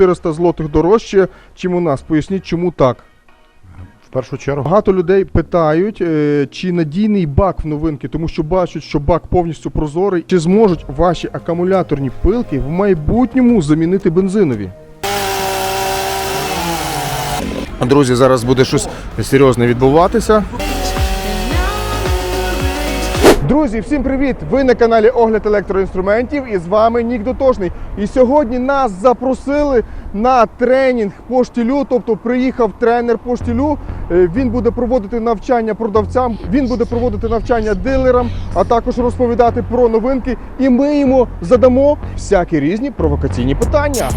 400 злотих дорожче, чим у нас. Поясніть, чому так? В першу чергу. Багато людей питають, е, чи надійний бак в новинки, тому що бачать, що бак повністю прозорий. Чи зможуть ваші акумуляторні пилки в майбутньому замінити бензинові? Друзі, зараз буде щось серйозне відбуватися. Друзі, всім привіт! Ви на каналі Огляд електроінструментів і з вами Нік Дотошний. І сьогодні нас запросили на тренінг по штілю, тобто приїхав тренер по штілю. Е, Він буде проводити навчання продавцям, він буде проводити навчання дилерам, а також розповідати про новинки. І ми йому задамо всякі різні провокаційні питання.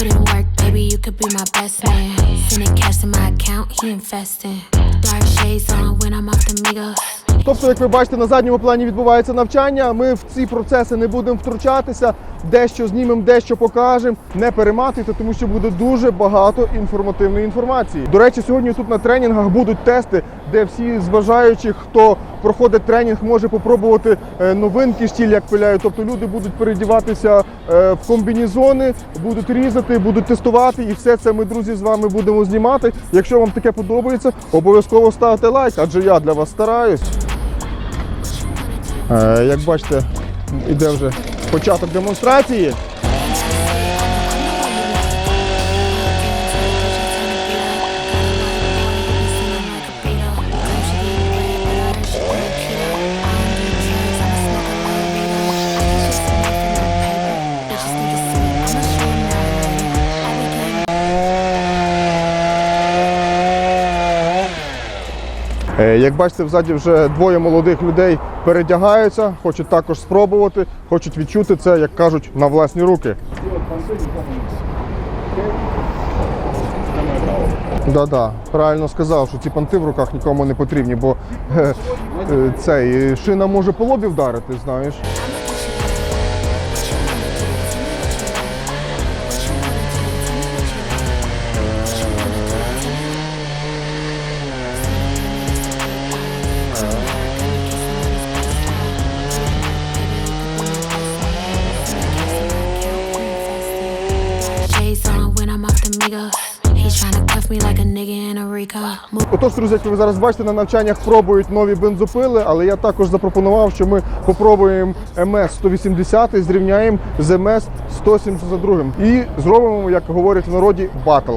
Put in work, baby, you could be my best man. Sending cash to my account, he investing. Dark shades on when I'm off the Migos. Тобто, як ви бачите, на задньому плані відбувається навчання. Ми в ці процеси не будемо втручатися, дещо знімемо, дещо покажемо. Не перематуйте, тому що буде дуже багато інформативної інформації. До речі, сьогодні тут на тренінгах будуть тести, де всі з бажаючих, хто проходить тренінг, може попробувати е, новинки штіль, як пиляють. Тобто люди будуть передіватися е, в комбінізони, будуть різати, будуть тестувати, і все це ми, друзі, з вами будемо знімати. Якщо вам таке подобається, обов'язково ставте лайк, адже я для вас стараюсь. Е, Як бачите, іде вже початок демонстрації. Як бачите, взаді вже двоє молодих людей передягаються, хочуть також спробувати, хочуть відчути це, як кажуть, на власні руки. Да-да, правильно сказав, що ці панти в руках нікому не потрібні, бо е, е, цей шина може по лобі вдарити, знаєш. Отож, друзі, як ви зараз бачите, на навчаннях пробують нові бензопили, але я також запропонував, що ми попробуємо МС 180 і зрівняємо з МС 172 і зробимо, як говорять в народі, батл.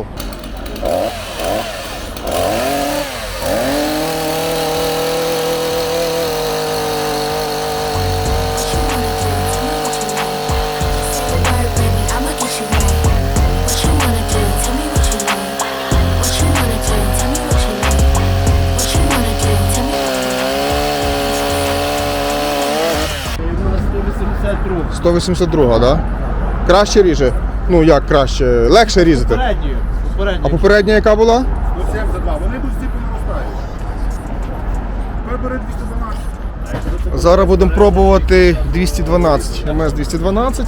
182, да? Краще ріже. Ну як краще, легше різати. Попередньою. А Попередньою. попередня яка була? 172. Вони тут всі понаростають. 212. Зараз будемо пробувати 212. МС 212.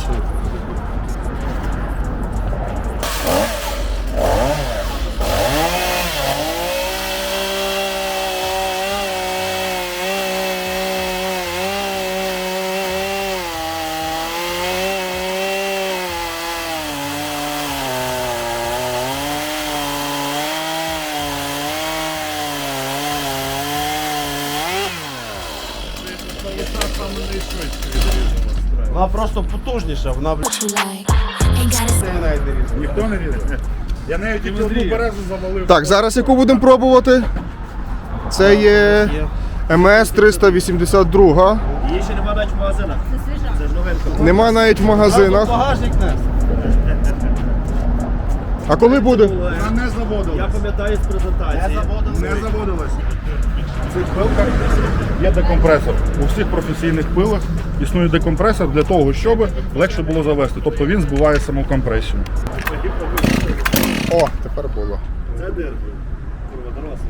Вона просто потужніша, вона блядь, навіть не. Ніхто не різає. Я навіть одну березу завалив. Так, зараз яку будемо пробувати? Це є МС 382. Її ще немає навіть в магазинах. Це свіжа. Це ж новинка. Нема навіть в магазинах. багажник нес. А коли буде? Вона не заводилась. Я пам'ятаю з презентації. Не заводилась. Не заводилась. В цих пилках є декомпресор. У всіх професійних пилах існує декомпресор для того, щоб легше було завести. Тобто він збиває саму компресію. О, тепер було. Це дирки. Курва, дорослі.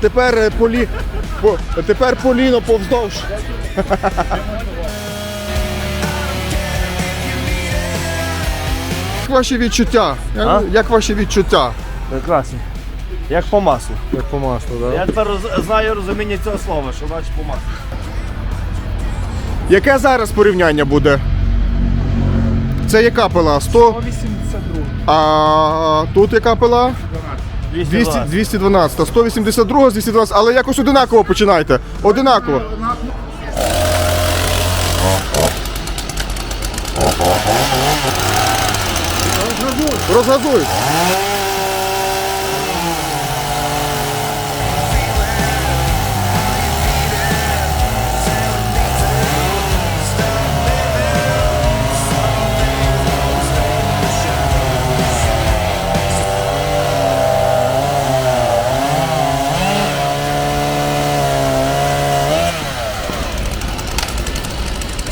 Тепер е, полі... по... тепер поліно повздовж. Як ваші відчуття? А? Як ваші відчуття? Прекрасно. Як по маслу. Як по маслу, да? Я тепер роз- знаю розуміння цього слова, що значить по маслу. Яке зараз порівняння буде? Це яка пила? 100? 182. А тут яка пила? 200, 212. 182, 212, але якось одинаково починайте. Одинаково. Розгазуй.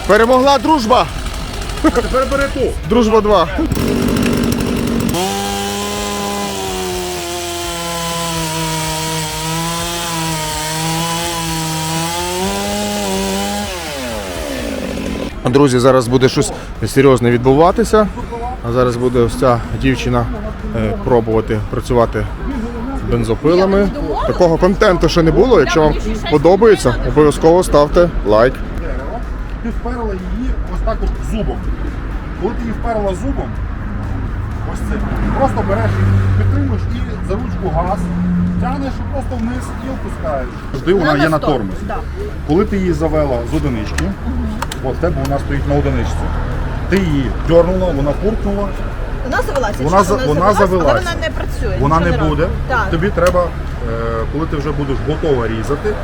Перемогла дружба. Тепер бери ту. Дружба 2. Друзі, зараз буде щось серйозне відбуватися. А зараз буде ось ця дівчина е, пробувати працювати бензопилами. Такого контенту ще не було. Якщо вам подобається, обов'язково ставте лайк. Ти вперла її ось так от зубом. Коли ти її вперла зубом, ось це, просто береш її, підтримуєш і за ручку газ, тягнеш і просто вниз і опускаєш. Завжди вона є на тормозі. Коли ти її завела з одинички, от в тебе вона стоїть на одиничці. Ти її дернула, вона пуркнула, Вона завелася. Вона вона але завелася. вона не працює. вона нічого не буде. Так. Тобі треба, е, коли ти вже будеш готова різати,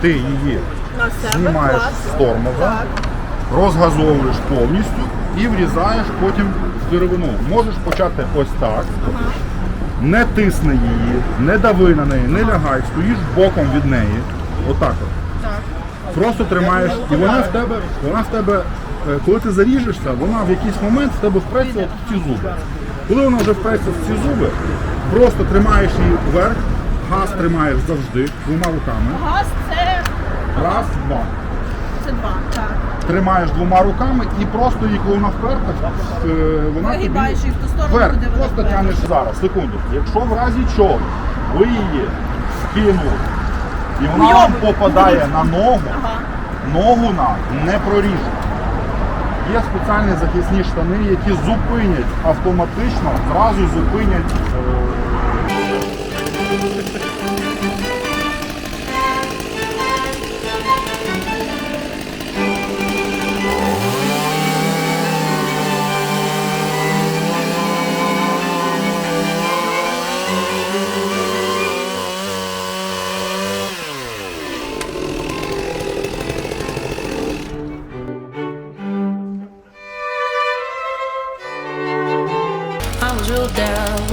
ти її На себе знімаєш клас. з тормоза, Так. розгазовуєш повністю і врізаєш потім в деревину. Можеш почати ось так. Не тисни її, не дави на неї, не лягай, стоїш боком від неї. Отак от. Просто тримаєш, і вона в тебе, вона в тебе, е, коли ти заріжешся, вона в якийсь момент в тебе впреться от в ці зуби. Коли вона вже впреться в ці зуби, просто тримаєш її вверх, газ тримаєш завжди двома руками. Газ це, Раз, два. це два. Так. Тримаєш двома руками і просто її, коли вона вперта, е, вона тобі Вигибаєш її в ту сторону, вверх. куди вона Просто вперта. тянеш зараз, секунду. Якщо в разі чого ви її скинули, і вона вам попадає на ногу, ногу нам не проріже. Є спеціальні захисні штани, які зупинять автоматично, зразу зупинять. е,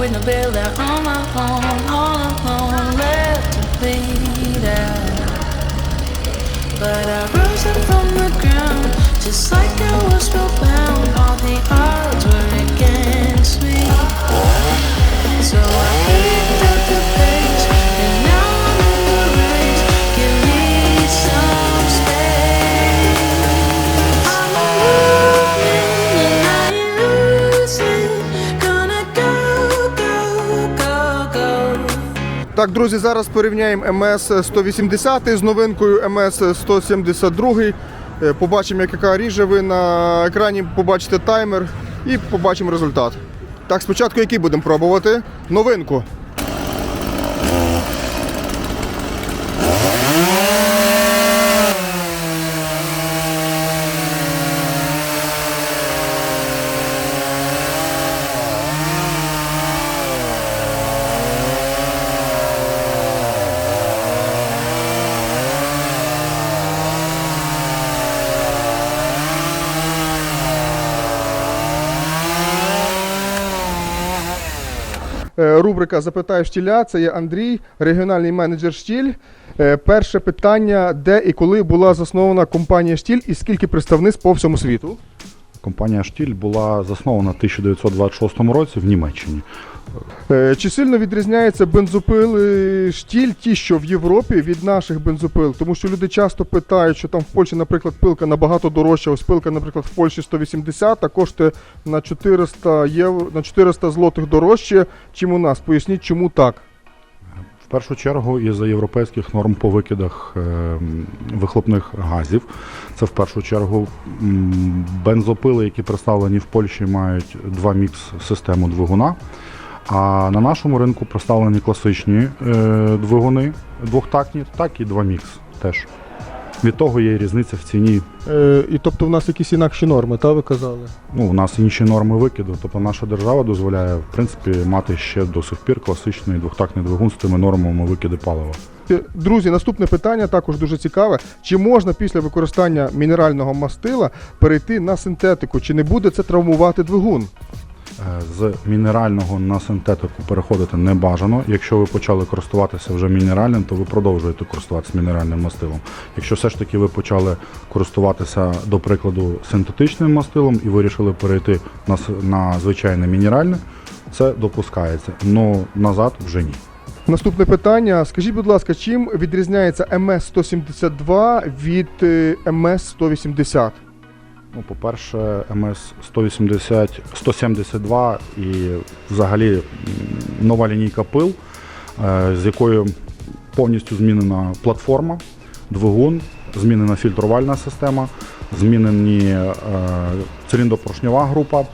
with no bill out on my own, all alone, left to bleed out. But I rose up from the ground, just like I was spellbound. All the odds were against me. So I Так, друзі, зараз порівняємо МС 180 з новинкою МС 172. Е, Побачимо, яка ріже. Ви на екрані побачите таймер і побачимо результат. Так, спочатку який будемо пробувати? Новинку. Рубрика Запитай штіля. Це є Андрій, регіональний менеджер штіль. Е, Перше питання: де і коли була заснована компанія штіль і скільки представництв по всьому світу? Компанія Штіль була заснована в 1926 році в Німеччині. Е, Чи сильно відрізняється бензопили штіль, ті, що в Європі, від наших бензопил? Тому що люди часто питають, що там в Польщі, наприклад, пилка набагато дорожча. Ось пилка, наприклад, в Польщі 180, а коштує на 400 євро, на 400 злотих дорожче, чим у нас. Поясніть, чому так? В першу чергу із-за європейських норм по викидах е, вихлопних газів. Це в першу чергу бензопили, які представлені в Польщі, мають два мікс систему двигуна. А на нашому ринку представлені класичні е, двигуни двохтактні, так і два мікс теж. Від того є різниця в ціні. Е, і тобто в нас якісь інакші норми, та ви казали? Ну, у нас інші норми викиду. Тобто наша держава дозволяє в принципі мати ще до сих пір класичний двохтактний двигун з тими нормами викиду палива. Е, Друзі, наступне питання також дуже цікаве. Чи можна після використання мінерального мастила перейти на синтетику? Чи не буде це травмувати двигун? Е, З мінерального на синтетику переходити не бажано. Якщо ви почали користуватися вже мінеральним, то ви продовжуєте користуватися мінеральним мастилом. Якщо все ж таки ви почали користуватися, до прикладу, синтетичним мастилом і вирішили перейти на, на звичайне мінеральне, це допускається. але назад вже ні. Наступне питання. Скажіть, будь ласка, чим відрізняється МС-172 від е, МС-180? Ну, по-перше, МС 180, 172 і взагалі нова лінійка пил, е, з якою повністю змінена платформа, двигун, змінена фільтрувальна система, змінені е, циліндропоршньова група.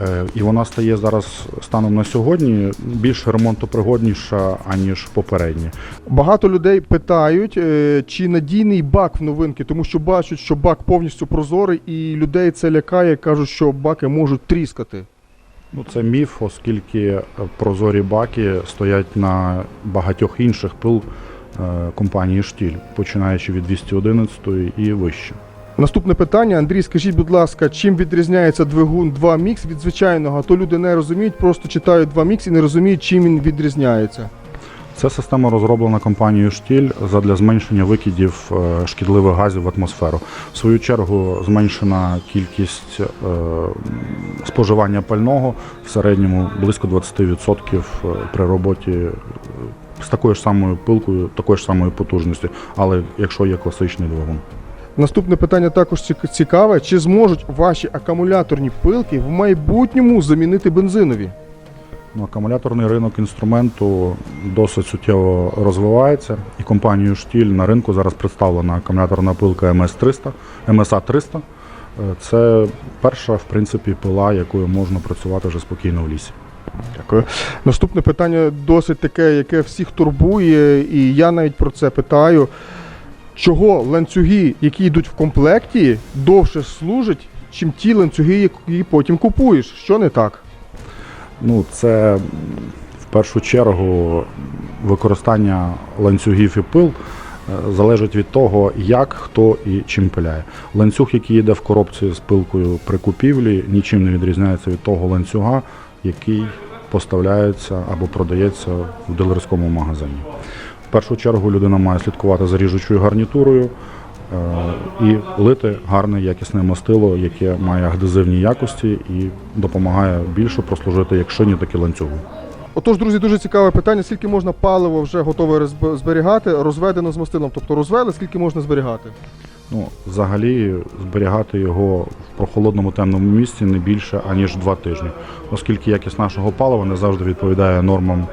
Е, І вона стає зараз станом на сьогодні більш ремонтопригодніша, аніж попередні. Багато людей питають, е, чи надійний бак в новинки, тому що бачать, що бак повністю прозорий, і людей це лякає, кажуть, що баки можуть тріскати. Ну, це міф, оскільки прозорі баки стоять на багатьох інших пил е, компанії Штіль, починаючи від 211 і вище. Наступне питання, Андрій, скажіть, будь ласка, чим відрізняється двигун 2 мікс від звичайного? То люди не розуміють, просто читають 2 мікс і не розуміють, чим він відрізняється. Ця система розроблена компанією Штіль задля зменшення викидів е, шкідливих газів в атмосферу. В свою чергу зменшена кількість е, споживання пального в середньому близько 20% при роботі е, з такою ж самою пилкою, такою ж самою потужністю, але якщо є класичний двигун. Наступне питання також цікаве: чи зможуть ваші акумуляторні пилки в майбутньому замінити бензинові? Ну, акумуляторний ринок інструменту досить суттєво розвивається, і компанією Штіль на ринку зараз представлена акумуляторна пилка МС-300, МСА-300. Е, Це перша, в принципі, пила, якою можна працювати вже спокійно в лісі. Дякую. Наступне питання досить таке, яке всіх турбує, і я навіть про це питаю. Чого ланцюги, які йдуть в комплекті, довше служать, чим ті ланцюги, які потім купуєш? Що не так? Ну, це в першу чергу використання ланцюгів і пил е, залежить від того, як, хто і чим пиляє. Ланцюг, який йде в коробці з пилкою при купівлі, нічим не відрізняється від того ланцюга, який поставляється або продається в дилерському магазині. Першу чергу людина має слідкувати за ріжучою гарнітурою е, і лити гарне якісне мастило, яке має адезивні якості і допомагає більше прослужити як шині, так і ланцюгу. Отож, друзі, дуже цікаве питання: скільки можна паливо вже готове зберігати, розведено з мастилом? Тобто розвели, скільки можна зберігати? Ну, взагалі зберігати його в прохолодному темному місці не більше аніж два тижні, оскільки якість нашого палива не завжди відповідає нормам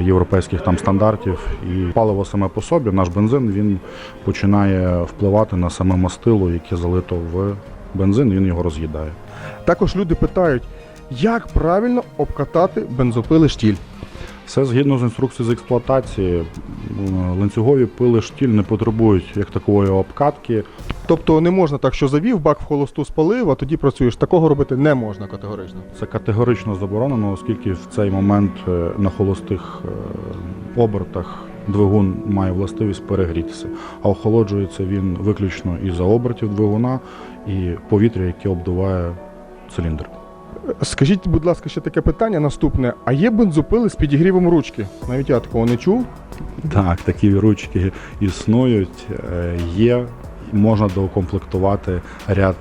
європейських там стандартів. І паливо саме по собі, наш бензин, він починає впливати на саме мастило, яке залито в бензин, він його роз'їдає. Також люди питають, як правильно обкатати бензопили штіль. Все згідно з інструкцією з експлуатації, ланцюгові пили штіль не потребують як такової обкатки. Тобто не можна так, що завів, бак в холосту спалив, а тоді працюєш. Такого робити не можна категорично. Це категорично заборонено, оскільки в цей момент е, на холостих е, обертах двигун має властивість перегрітися, а охолоджується він виключно із-за обертів двигуна і повітря, яке обдуває циліндр. Скажіть, будь ласка, ще таке питання наступне: а є бензопили з підігрівом ручки? Навіть я такого не чув. Так, такі ручки існують, е, є. Можна доукомплектувати ряд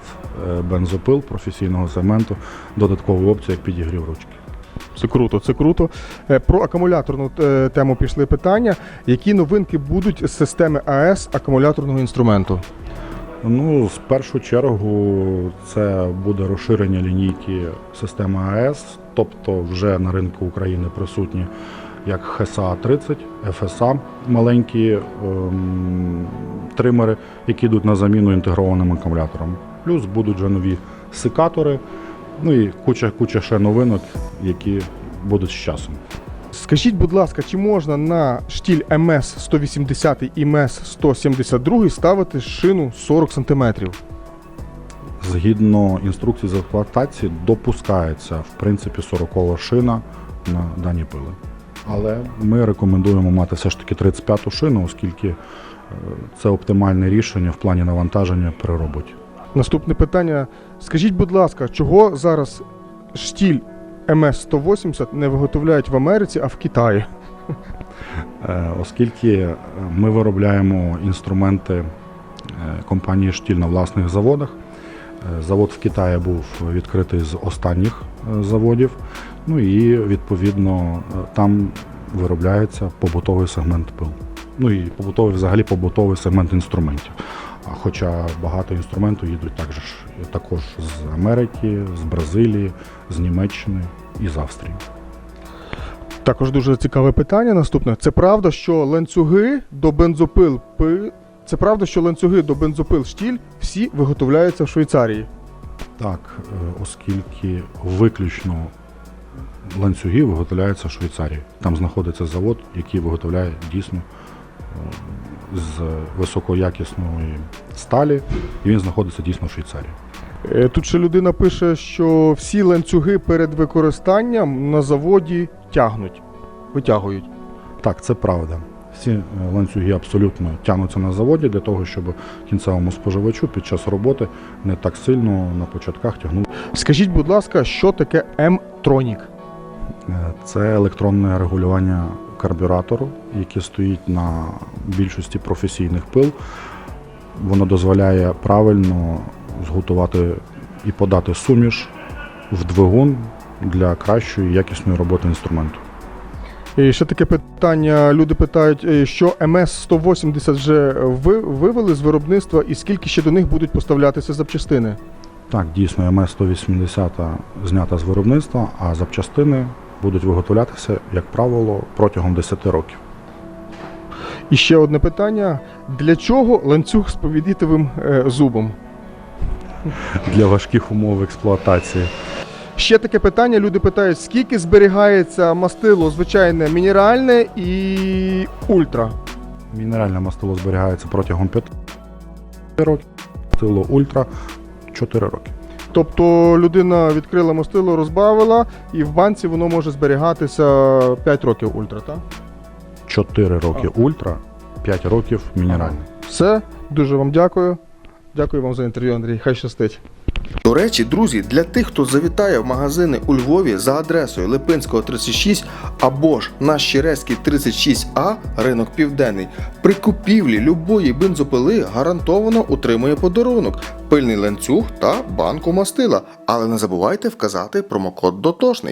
е, бензопил професійного сегменту, додаткову опцію, як підігрів ручки. Це круто, це круто. Е, Про акумуляторну тему пішли питання. Які новинки будуть з системи АЕС акумуляторного інструменту? Ну, в першу чергу, це буде розширення лінійки системи АЕС, тобто вже на ринку України присутні як ХСА 30, ФСА маленькі ем, тримери, які йдуть на заміну інтегрованим акумуляторам. Плюс будуть вже нові секатори, ну і куча, куча ще новинок, які будуть з часом. Скажіть, будь ласка, чи можна на штіль МС 180 і МС 172 ставити шину 40 см? Згідно інструкції з експлуатації, допускається в принципі 40 шина на дані пили. Але ми рекомендуємо мати все ж таки 35-ту шину, оскільки е, це оптимальне рішення в плані навантаження при роботі. Наступне питання. Скажіть, будь ласка, чого зараз штіль МС 180 не виготовляють в Америці, а в Китаї? Е, Оскільки е, ми виробляємо інструменти е, компанії Штіль на власних заводах. Завод в Китаї був відкритий з останніх заводів. Ну і відповідно там виробляється побутовий сегмент пил. Ну і побутовий, взагалі побутовий сегмент інструментів. Хоча багато інструментів їдуть також, також з Америки, з Бразилії, з Німеччини і з Австрії. Також дуже цікаве питання. Наступне. Це правда, що ланцюги до бензопил пи... Це правда, що ланцюги до бензопил штіль всі виготовляються в Швейцарії. Так, е, оскільки виключно ланцюги виготовляються в Швейцарії. Там знаходиться завод, який виготовляє дійсно е, з високоякісної сталі, і він знаходиться дійсно в Швейцарії. Е, Тут ще людина пише, що всі ланцюги перед використанням на заводі тягнуть, витягують. Так, це правда. Всі е, ланцюги абсолютно тягнуться на заводі для того, щоб кінцевому споживачу під час роботи не так сильно на початках тягнув. Скажіть, будь ласка, що таке М-Тронік? Е, Це електронне регулювання карбюратору, яке стоїть на більшості професійних пил. Воно дозволяє правильно зготувати і подати суміш в двигун для кращої якісної роботи інструменту. І ще таке питання. Люди питають, е, що МС-180 вже вивели з виробництва і скільки ще до них будуть поставлятися запчастини? Так, дійсно, МС-180 знята з виробництва, а запчастини будуть виготовлятися, як правило, протягом 10 років. І ще одне питання: для чого ланцюг з повідітовим е, зубом? Для важких умов експлуатації. Ще таке питання. Люди питають, скільки зберігається мастило звичайне мінеральне і ультра. Мінеральне мастило зберігається протягом 5 років, мастило ультра 4 роки. Тобто людина відкрила мастило, розбавила, і в банці воно може зберігатися 5 років ультра, так? 4 роки ультра, 5 років мінеральне. Все, дуже вам дякую. Дякую вам за інтерв'ю, Андрій. Хай щастить. До речі, друзі, для тих, хто завітає в магазини у Львові за адресою Липинського 36 або ж на Щерецький 36А, ринок Південний, при купівлі любої бензопили гарантовано отримує подарунок, пильний ланцюг та банку мастила. Але не забувайте вказати промокод дотошний.